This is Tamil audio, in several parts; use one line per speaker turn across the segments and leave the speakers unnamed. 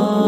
Oh.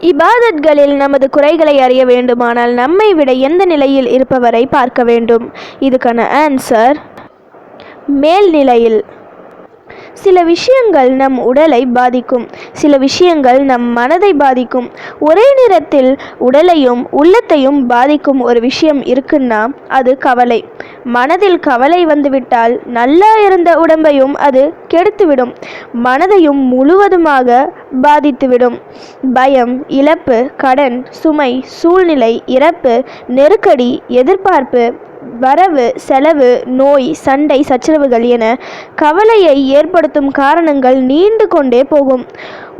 இபாதத்களில் நமது குறைகளை அறிய வேண்டுமானால் நம்மை விட எந்த நிலையில் இருப்பவரை பார்க்க வேண்டும். இதுக்கான ஆன்சர் மேல்நிலையில். சில விஷயங்கள் நம் உடலை பாதிக்கும் சில விஷயங்கள் நம் மனதை பாதிக்கும். ஒரே நேரத்தில் உடலையும் உள்ளத்தையும் பாதிக்கும் ஒரு விஷயம் இருக்குன்னா அது கவலை. மனதில் கவலை வந்துவிட்டால் நல்லா இருந்த உடம்பையும் அது கெடுத்துவிடும். மனதையும் முழுவதுமாக பாதித்துவிடும். பயம் இழப்பு கடன் சுமை சூழ்நிலை இறப்பு நெருக்கடி எதிர்பார்ப்பு வரவு செலவு நோய் சண்டை சச்சரவுகள் என கவலையை ஏற்படுத்தும் காரணங்கள் நீண்டு கொண்டே போகும்.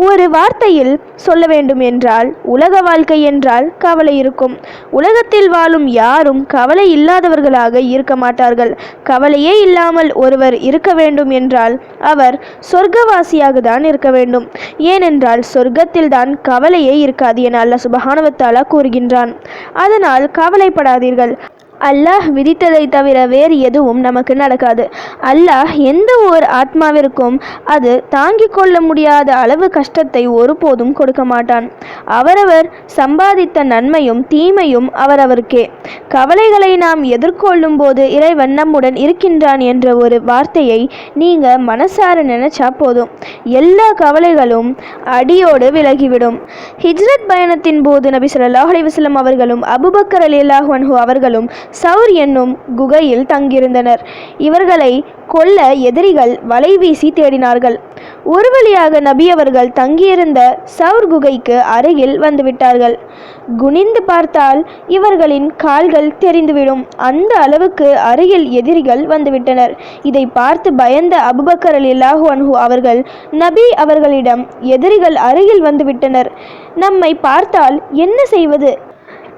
ஒரு வார்த்தையில் சொல்ல வேண்டும் என்றால் உலக வாழ்க்கை என்றால் கவலை இருக்கும். உலகத்தில் வாழும் யாரும் கவலை இல்லாதவர்களாக இருக்க மாட்டார்கள். கவலையே இல்லாமல் ஒருவர் இருக்க வேண்டும் என்றால் அவர் சொர்க்கவாசியாக தான் இருக்க வேண்டும். ஏனென்றால் சொர்க்கத்தில் தான் கவலையே இருக்காது என அல்ல சுபஹானவத்தாலா கூறுகின்றான். அதனால் கவலைப்படாதீர்கள். அல்லாஹ் விதித்ததை தவிர வேறு எதுவும் நமக்கு நடக்காது. அல்லாஹ் எந்த ஒரு ஆத்மாவிற்கும் அது தாங்கிக் கொள்ள முடியாத அளவு கஷ்டத்தை ஒருபோதும் கொடுக்க மாட்டான். அவரவர் சம்பாதித்த நன்மையும் தீமையும் அவரவருக்கே. கவலைகளை நாம் எதிர்கொள்ளும் போது இறைவன் நம்முடன் இருக்கின்றான் என்ற ஒரு வார்த்தையை நீங்க மனசார நினைச்சா போதும். எல்லா கவலைகளும் அடியோடு விலகிவிடும். ஹிஜ்ரத் பயணத்தின் போது நபி சொல்லாஹ் அலி வஸ்லம் அவர்களும் அபுபக்கர் அலி அல்லாஹ் அவர்களும் சவுர் என்னும் குகையில் தங்கியிருந்தனர். இவர்களை கொல்ல எதிரிகள் வலை வீசி தேடினார்கள். ஒரு வழியாக நபி அவர்கள் தங்கியிருந்த சவுர் குகைக்கு அருகில் வந்துவிட்டார்கள். குனிந்து பார்த்தால் இவர்களின் கால்கள் தெரிந்துவிடும். அந்த அளவுக்கு அருகில் எதிரிகள் வந்துவிட்டனர். இதை பார்த்து பயந்த அபுபக்கர் அலி அன்ஹு அவர்கள் நபி அவர்களிடம் எதிரிகள் அருகில் வந்துவிட்டனர். நம்மை பார்த்தால் என்ன செய்வது?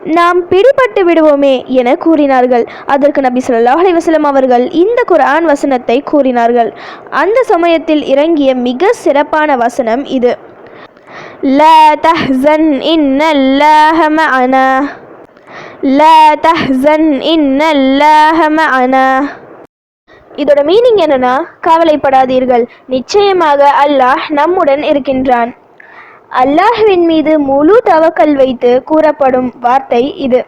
நாம் பிடிபட்டு விடுவோமே என கூறினார்கள். அதற்கு நபி ஸல்லல்லாஹு அலிவசலம் அவர்கள் இந்த குரான் வசனத்தை கூறினார்கள். அந்த சமயத்தில் இறங்கிய மிக சிறப்பான வசனம் இது. லா தஹ்சன் இன்னல்லாஹ மஅனா. லா தஹ்சன் இன்னல்லாஹ மஅனா. இதோட மீனிங் என்னன்னா கவலைப்படாதீர்கள். நிச்சயமாக அல்லாஹ் நம்முடன் இருக்கின்றான். அல்லாஹ்வின் மீது முழு தவக்கல் வைத்து கூறப்படும் வார்த்தை இது.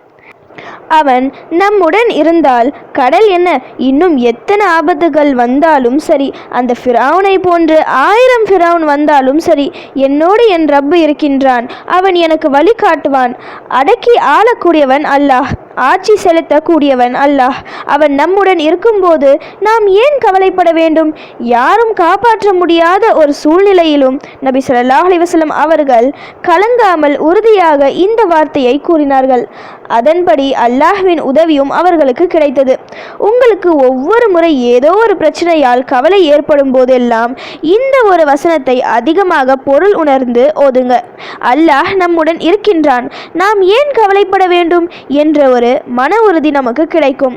அவன் நம்முடன் இருந்தால் கடல் என்ன? இன்னும் எத்தனை ஆபத்துகள் வந்தாலும் சரி அந்த ஃபிரௌனை போன்று ஆயிரம் ஃபிரௌன் வந்தாலும் சரி என்னோடு என் ரப்பு இருக்கின்றான். அவன் எனக்கு வழி காட்டுவான். அடக்கி ஆளக்கூடியவன் அல்லாஹ். ஆட்சி செலுத்தக்கூடியவன் அல்லாஹ். அவன் நம்முடன் இருக்கும்போது நாம் ஏன் கவலைப்பட வேண்டும்? யாரும் காப்பாற்ற முடியாத ஒரு சூழ்நிலையிலும் நபி சொல்லாஹ் அலிவசலம் அவர்கள் கலங்காமல் உறுதியாக இந்த வார்த்தையை கூறினார்கள். அதன்படி அல்லாஹ்வின் உதவியும் அவர்களுக்கு கிடைத்தது. உங்களுக்கு ஒவ்வொரு முறை ஏதோ ஒரு பிரச்சனையால் கவலை ஏற்படும் போதெல்லாம் இந்த ஒரு வசனத்தை அதிகமாக பொருள் உணர்ந்து ஓதுங்க. அல்லாஹ் நம்முடன் இருக்கின்றான். நாம் ஏன் கவலைப்பட வேண்டும்? என்ற ஒரு ஒரு மன உறுதி நமக்கு கிடைக்கும்.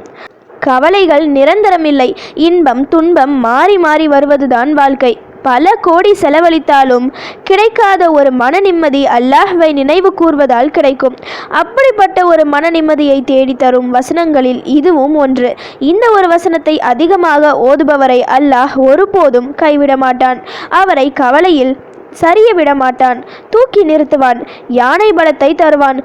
கவலைகள் நிரந்தரமில்லை. இன்பம் துன்பம் மாறி மாறி வருவதுதான் வாழ்க்கை. பல கோடி செலவழித்தாலும் கிடைக்காத ஒரு மன நிம்மதி அல்லாஹ்வை நினைவு கூர்வதால் கிடைக்கும். அப்படிப்பட்ட ஒரு மன நிம்மதியை தேடித்தரும் வசனங்களில் இதுவும் ஒன்று. இந்த ஒரு வசனத்தை அதிகமாக ஓதுபவரை அல்லாஹ் ஒருபோதும் கைவிட மாட்டான். அவரை கவலையில் சரிய விடமாட்டான் தூக்கி நிறுத்துவான். யானை பலத்தை தருவான்.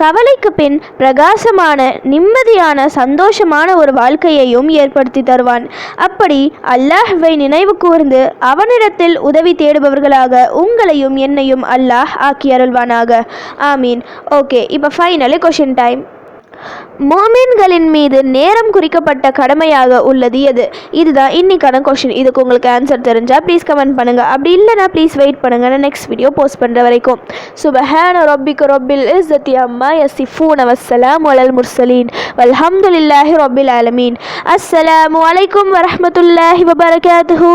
கவலைக்கு பின் பிரகாசமான நிம்மதியான சந்தோஷமான ஒரு வாழ்க்கையையும் ஏற்படுத்தி தருவான். அப்படி அல்லாஹ்வை நினைவு கூர்ந்து அவனிடத்தில் உதவி தேடுபவர்களாக உங்களையும் என்னையும் அல்லாஹ் ஆக்கி அருள்வானாக. ஆமீன். ஓகே இப்போ ஃபைனலி கொஷின் டைம் மோமீன்களின் மீது நேரம் குறிக்கப்பட்ட கடமையாக உள்ளது எது? இதுதான் இன்னைக்கான கொஷின் இதுக்கு உங்களுக்கு ஆன்சர் தெரிஞ்சால் ப்ளீஸ் கமெண்ட் பண்ணுங்கள் அப்படி இல்லைனா ப்ளீஸ் வெயிட் பண்ணுங்கள் நான் நெக்ஸ்ட் வீடியோ போஸ்ட் பண்ணுற வரைக்கும். சுபஹான ரொபிக் ரொபில் இஸ் இஸ்ஸத்தி அம்மா யசிஃபூன் வஸ்ஸலாம் வலல் முர்சலீன் வல்ஹம்துலில்லாஹி ரொபில் ஆலமீன். அஸ்ஸலாமு அலைக்கும் வரஹ்மத்துல்லாஹி வபரகாத்துஹு.